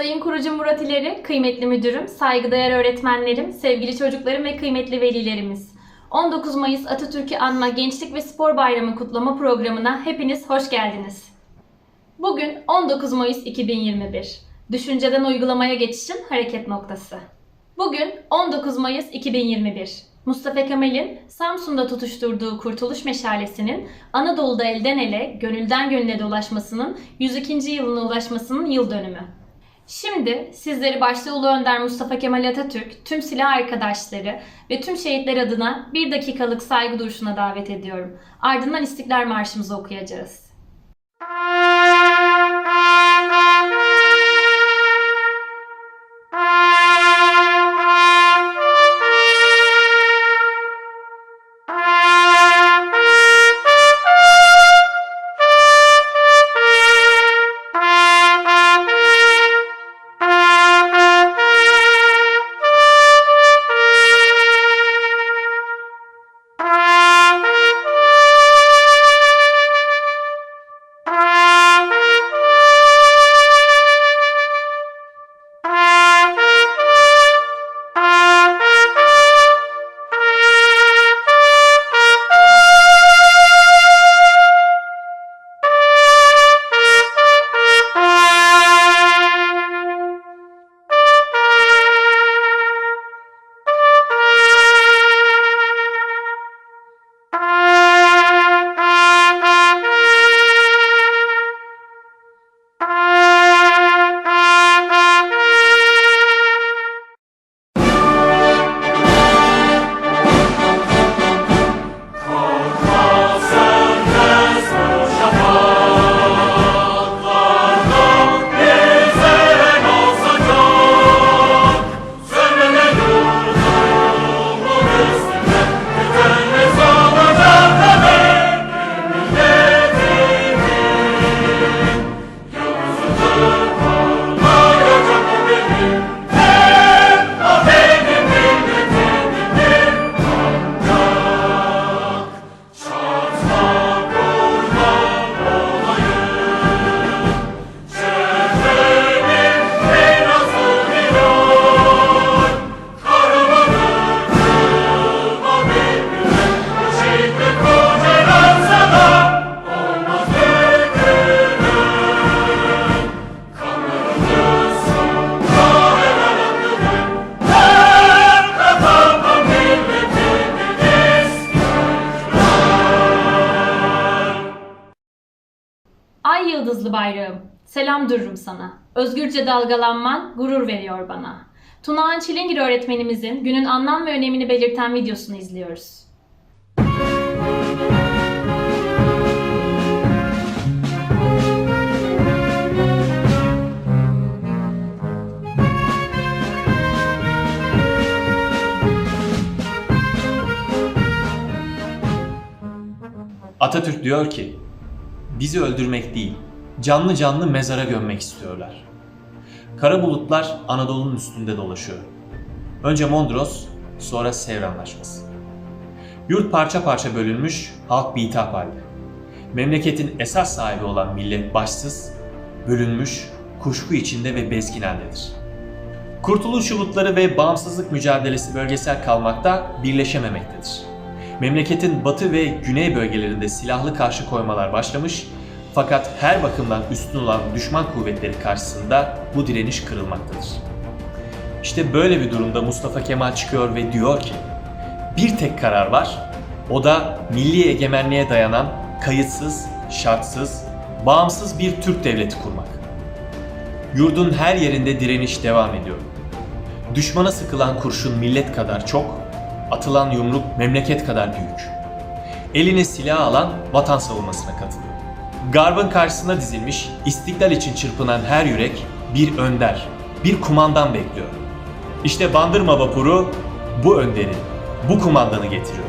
Sayın kurucu Murat İleri, kıymetli müdürüm, saygıdeğer öğretmenlerim, sevgili çocuklarım ve kıymetli velilerimiz. 19 Mayıs Atatürk'ü Anma Gençlik ve Spor Bayramı kutlama programına hepiniz hoş geldiniz. Bugün 19 Mayıs 2021. Düşünceden uygulamaya geçişin hareket noktası. Bugün 19 Mayıs 2021. Mustafa Kemal'in Samsun'da tutuşturduğu Kurtuluş Meşalesi'nin Anadolu'da elden ele, gönülden gönüle dolaşmasının 102. yılına ulaşmasının yıl dönümü. Şimdi sizleri başta Ulu Önder Mustafa Kemal Atatürk, tüm silah arkadaşları ve tüm şehitler adına bir dakikalık saygı duruşuna davet ediyorum. Ardından İstiklal Marşımızı okuyacağız. Sana. Özgürce dalgalanman gurur veriyor bana. Tunağan Çilingir öğretmenimizin günün anlam ve önemini belirten videosunu izliyoruz. Atatürk diyor ki, bizi öldürmek değil, canlı canlı mezara gömmek istiyorlar. Kara bulutlar Anadolu'nun üstünde dolaşıyor. Önce Mondros, sonra Sevr Anlaşması. Yurt parça parça bölünmüş, halk bitap halde. Memleketin esas sahibi olan millet başsız, bölünmüş, kuşku içinde ve bezgin haldedir. Kurtuluş umutları ve bağımsızlık mücadelesi bölgesel kalmakta, birleşememektedir. Memleketin batı ve güney bölgelerinde silahlı karşı koymalar başlamış fakat her bakımdan üstün olan düşman kuvvetleri karşısında bu direniş kırılmaktadır. İşte böyle bir durumda Mustafa Kemal çıkıyor ve diyor ki bir tek karar var. O da milli egemenliğe dayanan kayıtsız, şartsız, bağımsız bir Türk devleti kurmak. Yurdun her yerinde direniş devam ediyor. Düşmana sıkılan kurşun millet kadar çok, atılan yumruk memleket kadar büyük. Eline silah alan vatan savunmasına katılıyor. Garbın karşısına dizilmiş, istiklal için çırpınan her yürek bir önder, bir kumandan bekliyor. İşte Bandırma vapuru bu önderi, bu kumandanı getiriyor.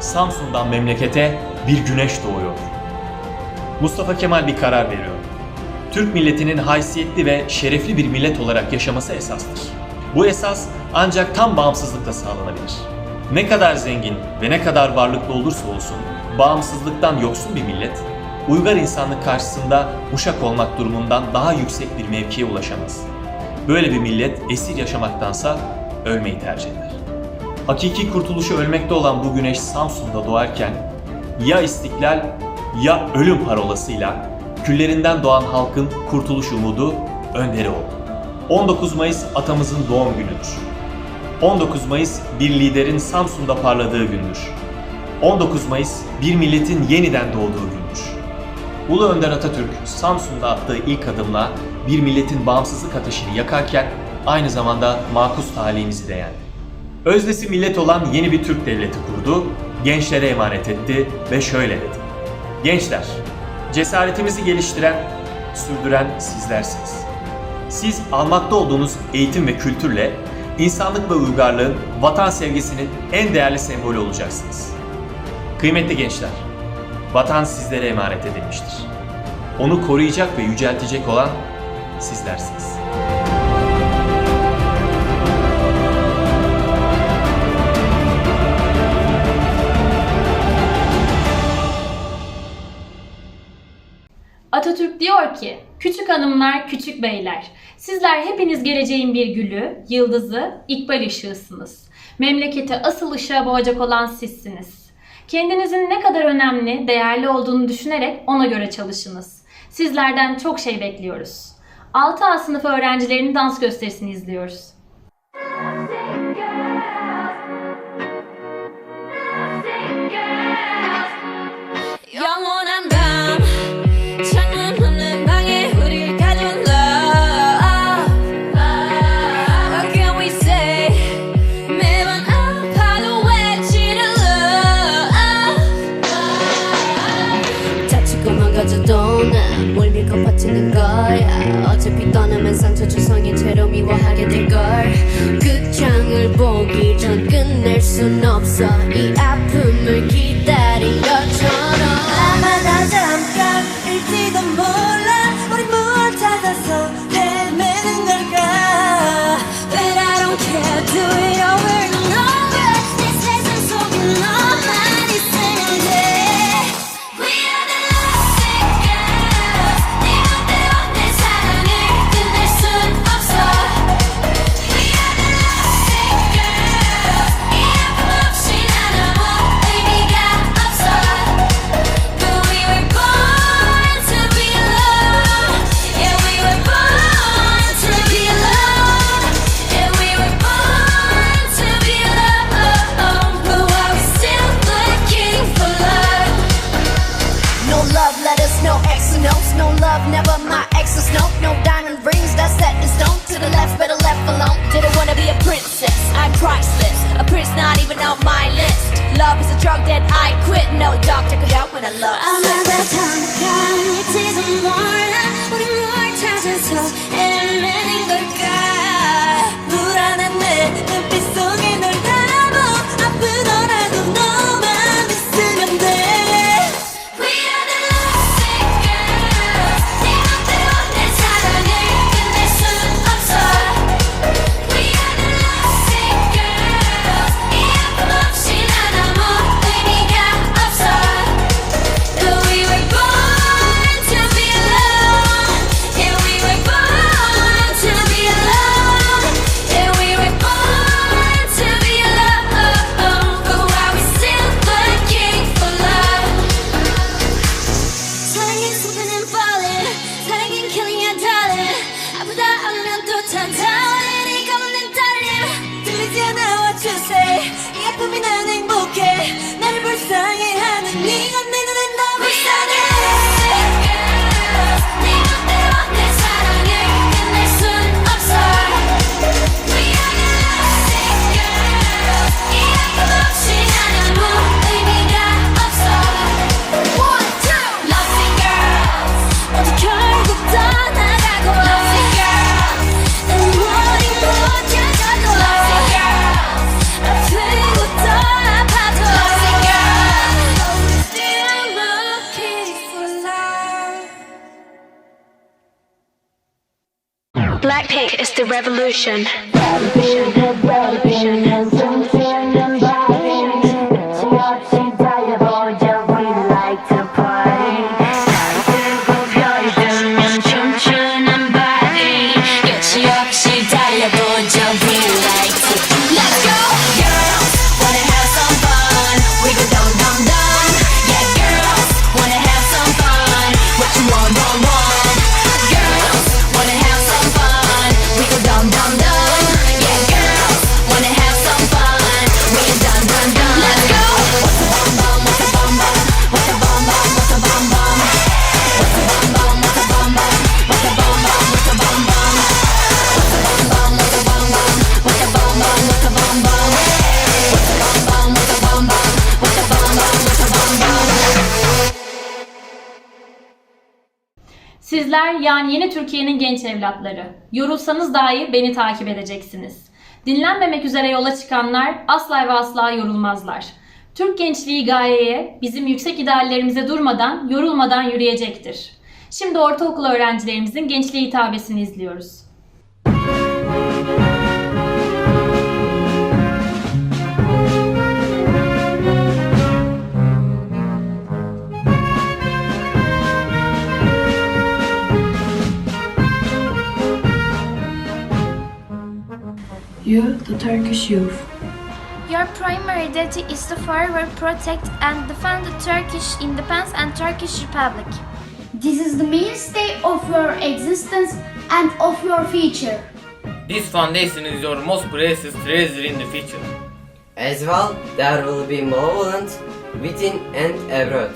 Samsun'dan memlekete bir güneş doğuyor. Mustafa Kemal bir karar veriyor. Türk milletinin haysiyetli ve şerefli bir millet olarak yaşaması esastır. Bu esas ancak tam bağımsızlıkla sağlanabilir. Ne kadar zengin ve ne kadar varlıklı olursa olsun bağımsızlıktan yoksun bir millet uygar insanlık karşısında uşak olmak durumundan daha yüksek bir mevkiye ulaşamaz. Böyle bir millet esir yaşamaktansa ölmeyi tercih eder. Hakiki kurtuluşu ölmekte olan bu güneş Samsun'da doğarken ya istiklal ya ölüm parolasıyla küllerinden doğan halkın kurtuluş umudu önderi oldu. 19 Mayıs atamızın doğum günüdür. 19 Mayıs bir liderin Samsun'da parladığı gündür. 19 Mayıs bir milletin yeniden doğduğu gündür. Ulu Önder Atatürk Samsun'da attığı ilk adımla bir milletin bağımsızlık ateşini yakarken aynı zamanda makus talihimizi de yendi. Öznesi millet olan yeni bir Türk devleti kurdu, gençlere emanet etti ve şöyle dedi. Gençler, cesaretimizi geliştiren, sürdüren sizlersiniz. Siz almakta olduğunuz eğitim ve kültürle insanlık ve uygarlığın, vatan sevgisinin en değerli sembolü olacaksınız. Kıymetli gençler, vatan sizlere emanet edilmiştir. Onu koruyacak ve yüceltecek olan sizlersiniz. Atatürk diyor ki, küçük hanımlar, küçük beyler, sizler hepiniz geleceğin bir gülü, yıldızı, ikbal ışığısınız. Memlekete asıl ışığa boğacak olan sizsiniz. Kendinizin ne kadar önemli, değerli olduğunu düşünerek ona göre çalışınız. Sizlerden çok şey bekliyoruz. 6A sınıfı öğrencilerinin dans gösterisini izliyoruz. 영 순 없어. 이 아픔을 기다린 것처럼. 아마 나 잠깐일지도 몰라. 우리 무엇 찾아서 헤매는 걸까? But I don't care. Do it over and over. 내 세상 속에 너 love, never my exes, no, no diamond rings that's set in stone. To the left, better left alone. Didn't wanna be a princess, I'm priceless. A prince not even on my list. Love is a drug that I quit. No doctor could help when I love. 아마다 잠깐일지도 몰라 우리 뭘 찾아서 The Sizler yani yeni Türkiye'nin genç evlatları. Yorulsanız dahi beni takip edeceksiniz. Dinlenmemek üzere yola çıkanlar asla ve asla yorulmazlar. Türk gençliği gayeye, bizim yüksek ideallerimize durmadan, yorulmadan yürüyecektir. Şimdi ortaokul öğrencilerimizin gençliğe hitabesini izliyoruz. The Turkish youth. Your primary duty is to forever protect and defend the Turkish independence and Turkish Republic. This is the mainstay of your existence and of your future. This foundation is your most precious treasure in the future. As well, there will be malevolent within and abroad.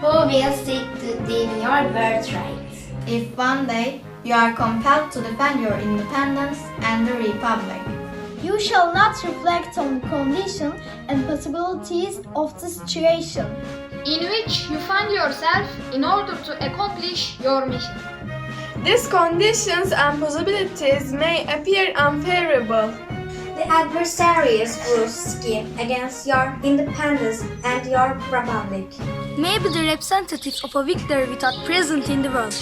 Who will seek to dim your birthright? If one day you are compelled to defend your independence and the republic. You shall not reflect on conditions and possibilities of the situation. in which you find yourself in order to accomplish your mission. These conditions and possibilities may appear unfavorable. The adversaries will scheme against your independence and your republic. May be the representative of a victory without present in the world.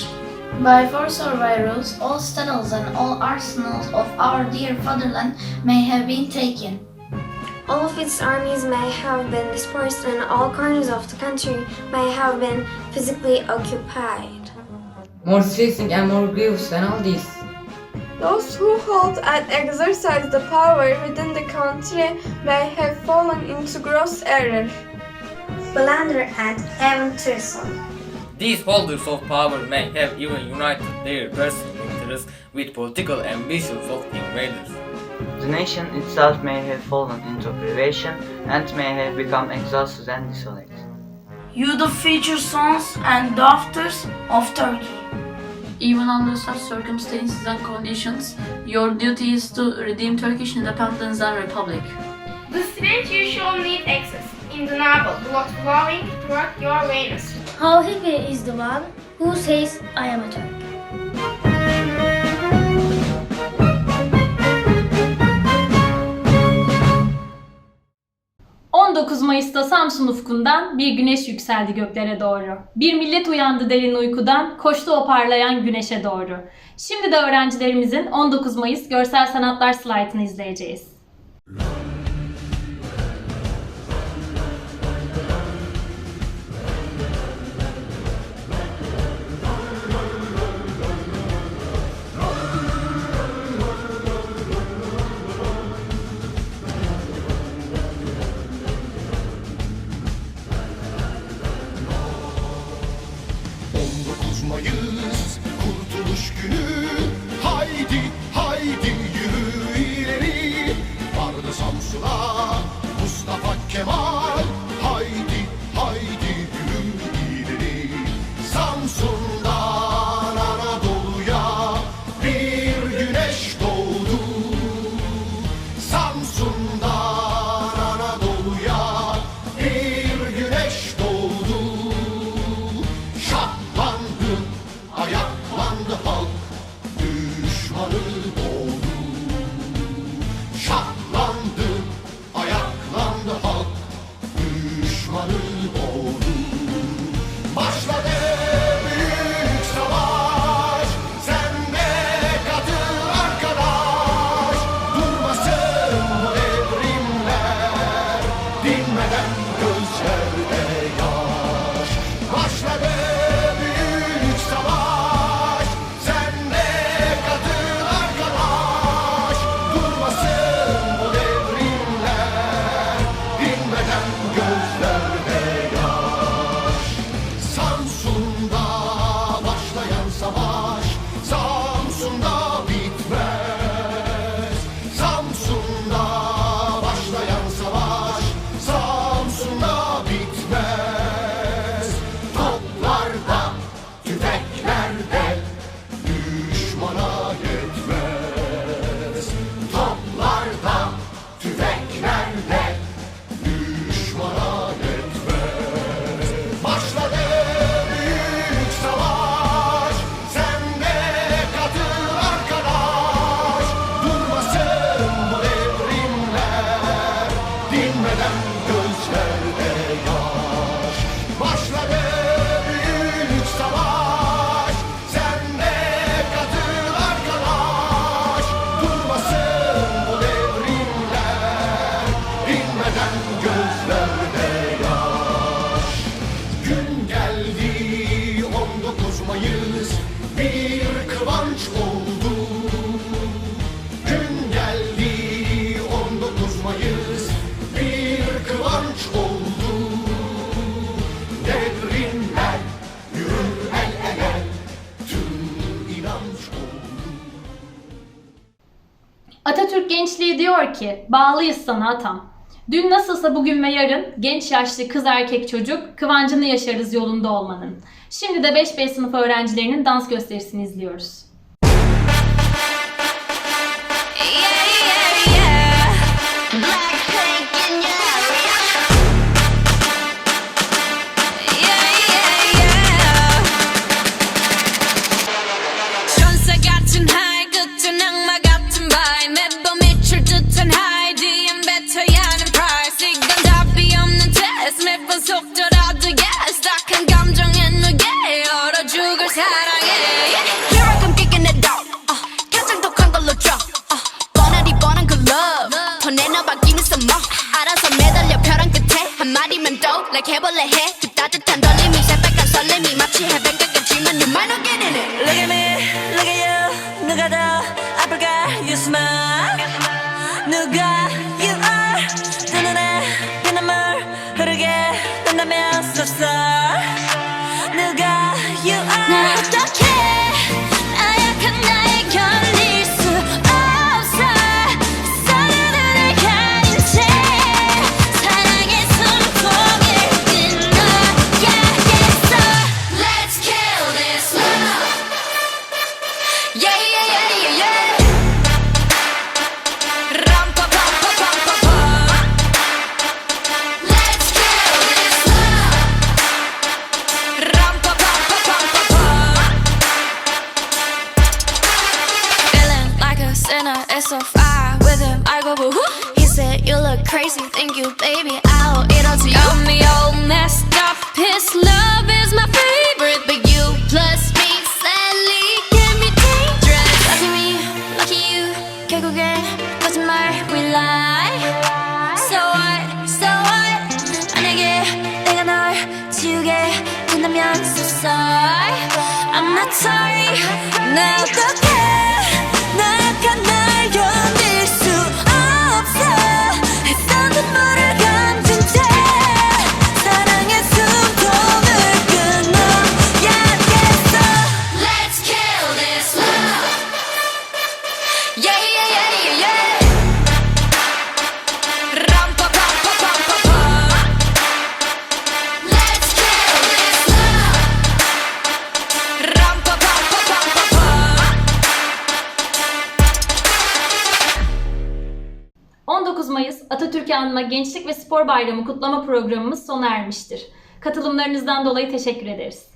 By force or by rules, all citadels and all arsenals of our dear fatherland may have been taken. All of its armies may have been dispersed and all corners of the country may have been physically occupied. More distressing and more grievous than all this. Those who hold and exercise the power within the country may have fallen into gross error. Blunder and even treason. These holders of power may have even united their personal interests with political ambitions of the invaders. The nation itself may have fallen into privation and may have become exhausted and desolate. You, the future sons and daughters of Turkey. Even under such circumstances and conditions, your duty is to redeem Turkish independence and republic. The strength you shall need access in the noble blood flowing through your veins. How happy is the one who says, I am a Turk. ...19 Mayıs'ta Samsun ufkundan bir güneş yükseldi göklere doğru. Bir millet uyandı derin uykudan, koştu o parlayan güneşe doğru. Şimdi de öğrencilerimizin 19 Mayıs görsel sanatlar slaytını izleyeceğiz. Pokémon. gençliği diyor ki bağlıyız sana atam. Dün nasılsa bugün ve yarın genç yaşlı kız erkek çocuk kıvancını yaşarız yolunda olmanın. Şimdi de 5B sınıf öğrencilerinin dans gösterisini izliyoruz. 19 Mayıs Atatürk'ü anma Gençlik ve Spor Bayramı kutlama programımız sona ermiştir. Katılımlarınızdan dolayı teşekkür ederiz.